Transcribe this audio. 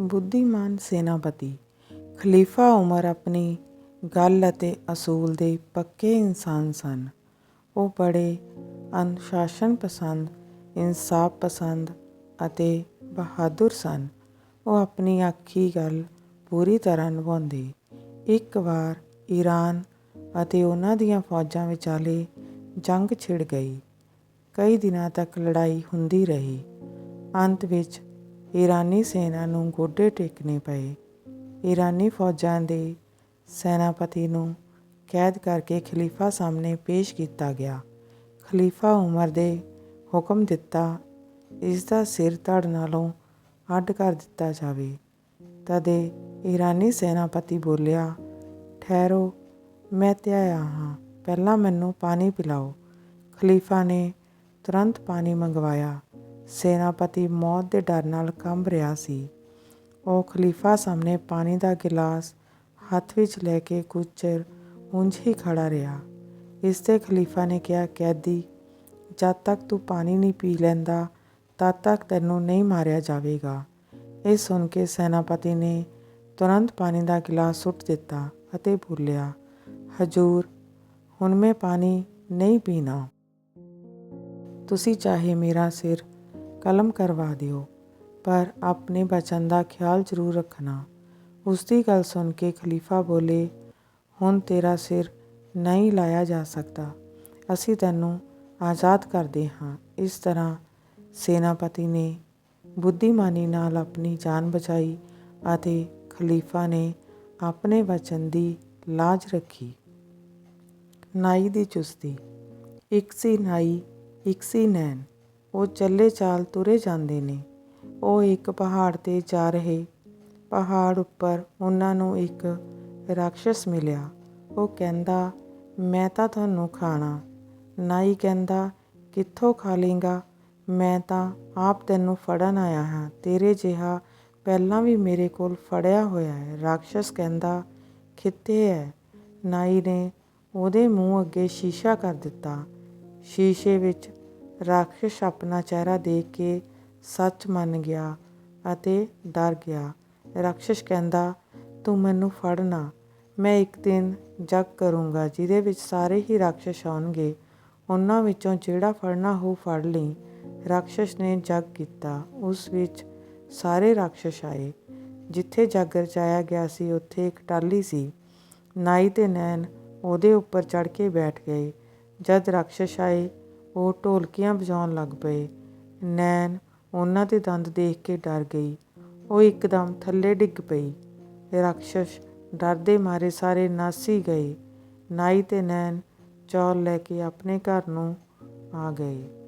ਬੁੱਧੀਮਾਨ ਸੈਨਾਪਤੀ, ਖਲੀਫਾ ਉਮਰ ਆਪਣੀ ਗੱਲ ਅਤੇ ਅਸੂਲ ਦੇ ਪੱਕੇ ਇਨਸਾਨ ਸਨ। ਉਹ ਬੜੇ ਅਨੁਸ਼ਾਸਨ ਪਸੰਦ, ਇਨਸਾਫ ਪਸੰਦ ਅਤੇ ਬਹਾਦਰ ਸਨ। ਉਹ ਆਪਣੀ ਆਖੀ ਗੱਲ ਪੂਰੀ ਤਰ੍ਹਾਂ ਨਿਭਾਉਂਦੇ। ਇੱਕ ਵਾਰ ਈਰਾਨ ਅਤੇ ਉਹਨਾਂ ਦੀਆਂ ਫੌਜਾਂ ਵਿਚਾਲੇ ਜੰਗ ਛਿੜ ਗਈ। ਕਈ ਦਿਨਾਂ ਤੱਕ ਲੜਾਈ ਹੁੰਦੀ ਰਹੀ। ਅੰਤ ਵਿੱਚ ਈਰਾਨੀ ਸੈਨਾ ਨੂੰ ਗੋਡੇ ਟੇਕਣੇ ਪਏ। ਈਰਾਨੀ ਫੌਜਾਂ ਦੇ ਸੈਨਾਪਤੀ ਨੂੰ ਕੈਦ ਕਰਕੇ ਖਲੀਫਾ ਸਾਹਮਣੇ ਪੇਸ਼ ਕੀਤਾ ਗਿਆ। ਖਲੀਫਾ ਉਮਰ ਦੇ ਹੁਕਮ ਦਿੱਤਾ, ਇਸ ਦਾ ਸਿਰ ਧੜ ਨਾਲੋਂ ਅੱਡ ਕਰ ਦਿੱਤਾ ਜਾਵੇ। ਤਦੇ ਈਰਾਨੀ ਸੈਨਾਪਤੀ ਬੋਲਿਆ, ਠਹਿਰੋ, ਮੈਂ ਧਿਆਇਆ ਹਾਂ। ਪਹਿਲਾਂ ਮੈਨੂੰ ਪਾਣੀ ਪਿਲਾਓ। ਖਲੀਫਾ ਨੇ ਤੁਰੰਤ ਪਾਣੀ ਮੰਗਵਾਇਆ। ਸੈਨਾਪਤੀ ਮੌਤ ਦੇ ਡਰ ਨਾਲ ਕੰਬ ਰਿਹਾ ਸੀ। ਉਹ ਖਲੀਫਾ ਸਾਹਮਣੇ ਪਾਣੀ ਦਾ ਗਿਲਾਸ ਹੱਥ ਵਿੱਚ ਲੈ ਕੇ ਕੁਝ ਚਿਰ ਉਂਝ ਹੀ ਖੜਾ ਰਿਹਾ। ਇਸ ਤੇ ਖਲੀਫਾ ਨੇ ਕਿਹਾ, ਕੈਦੀ, ਜਦ ਤੱਕ ਤੂੰ ਪਾਣੀ ਨਹੀਂ ਪੀ ਲੈਂਦਾ, ਤਦ ਤੱਕ ਤੈਨੂੰ ਨਹੀਂ ਮਾਰਿਆ ਜਾਵੇਗਾ। ਇਹ ਸੁਣ ਕੇ ਸੈਨਾਪਤੀ ਨੇ ਤੁਰੰਤ ਪਾਣੀ ਦਾ ਗਿਲਾਸ ਸੁੱਟ ਦਿੱਤਾ ਅਤੇ ਬੋਲਿਆ, ਹਜੂਰ, ਹੁਣ ਮੈਂ ਪਾਣੀ ਨਹੀਂ ਪੀਣਾ। ਤੁਸੀਂ ਚਾਹੇ ਮੇਰਾ ਸਿਰ ਕਲਮ ਕਰਵਾ ਦਿਓ, ਪਰ ਆਪਣੇ ਬਚਨ ਦਾ ਖਿਆਲ ਜ਼ਰੂਰ ਰੱਖਣਾ। ਉਸ ਦੀ ਗੱਲ ਸੁਣ ਕੇ ਖਲੀਫਾ ਬੋਲੇ, ਹੁਣ ਤੇਰਾ ਸਿਰ ਨਹੀਂ ਲਾਇਆ ਜਾ ਸਕਦਾ। ਅਸੀਂ ਤੈਨੂੰ ਆਜ਼ਾਦ ਕਰਦੇ ਹਾਂ। ਇਸ ਤਰ੍ਹਾਂ ਸੈਨਾਪਤੀ ਨੇ ਬੁੱਧੀਮਾਨੀ ਨਾਲ ਆਪਣੀ ਜਾਨ ਬਚਾਈ ਅਤੇ ਖਲੀਫਾ ਨੇ ਆਪਣੇ ਵਚਨ ਦੀ ਲਾਜ ਰੱਖੀ। ਨਾਈ ਦੀ ਚੁਸਤੀ। ਇੱਕ ਸੀ ਨਾਈ, ਇੱਕ ਸੀ ਨੈਣ। ਉਹ ਚੱਲੇ ਚਾਲ ਤੁਰੇ ਜਾਂਦੇ ਨੇ। ਉਹ ਇੱਕ ਪਹਾੜ ਤੇ ਜਾ ਰਹੇ। ਪਹਾੜ ਉੱਪਰ ਉਹਨਾਂ ਨੂੰ ਇੱਕ ਰਾਖਸ਼ ਮਿਲਿਆ। ਉਹ ਕਹਿੰਦਾ, ਮੈਂ ਤਾਂ ਤੁਹਾਨੂੰ ਖਾਣਾ। ਨਾਈ ਕਹਿੰਦਾ, ਕਿੱਥੋਂ ਖਾ ਲੇਗਾ? ਮੈਂ ਤਾਂ ਆਪ ਤੈਨੂੰ ਫੜਨ ਆਇਆ ਹਾਂ। ਤੇਰੇ ਜਿਹਾ ਪਹਿਲਾਂ ਵੀ ਮੇਰੇ ਕੋਲ ਫੜਿਆ ਹੋਇਆ ਹੈ। ਰਾਖਸ਼ ਕਹਿੰਦਾ ਕਿੱਥੇ ਹੈ ਨਾਈ ਨੇ ਉਹਦੇ ਮੂੰਹ ਅੱਗੇ ਸ਼ੀਸ਼ਾ ਕਰ ਦਿੱਤਾ। ਸ਼ੀਸ਼ੇ ਵਿੱਚ ਰਾਖਸ਼ ਆਪਣਾ ਚਿਹਰਾ ਦੇਖ ਕੇ ਸੱਚ ਮੰਨ ਗਿਆ ਅਤੇ ਡਰ ਗਿਆ। ਰਾਖਸ਼ ਕਹਿੰਦਾ, ਤੂੰ ਮੈਨੂੰ ਫੜਨਾ ਮੈਂ ਇੱਕ ਦਿਨ ਜੱਗ ਕਰੂੰਗਾ, ਜਿਹਦੇ ਵਿੱਚ ਸਾਰੇ ਹੀ ਰਾਖਸ਼ ਆਉਣਗੇ। ਉਹਨਾਂ ਵਿੱਚੋਂ ਜਿਹੜਾ ਫੜਨਾ ਹੋ ਫੜ ਲਈ। ਰਾਖਸ਼ ਨੇ ਜੱਗ ਕੀਤਾ। ਉਸ ਵਿੱਚ ਸਾਰੇ ਰਾਖਸ਼ ਆਏ। ਜਿੱਥੇ ਜੱਗ ਰਚਾਇਆ ਗਿਆ ਸੀ, ਉੱਥੇ ਇੱਕ ਟਾਲੀ ਸੀ। ਨਾਈ ਤੇ ਨੈਣ ਉਹਦੇ ਉੱਪਰ ਚੜ ਕੇ ਬੈਠ ਗਏ। ਜਦ ਰਾਖਸ਼ ਆਏ ਉਹ ਢੋਲਕੀਆਂ ਵਜਾਉਣ ਲੱਗ ਪਏ। ਨੈਣ ਉਹਨਾਂ ਦੇ ਦੰਦ ਦੇਖ ਕੇ ਡਰ ਗਈ। ਉਹ ਇੱਕਦਮ ਥੱਲੇ ਡਿੱਗ ਪਈ। ਰਾਖਸ਼ ਡਰਦੇ ਮਾਰੇ ਸਾਰੇ ਨਾਸੀ ਗਏ। ਨਾਈ ਤੇ ਨੈਣ ਚੌਲ ਲੈ ਕੇ ਆਪਣੇ ਘਰ ਨੂੰ ਆ ਗਏ।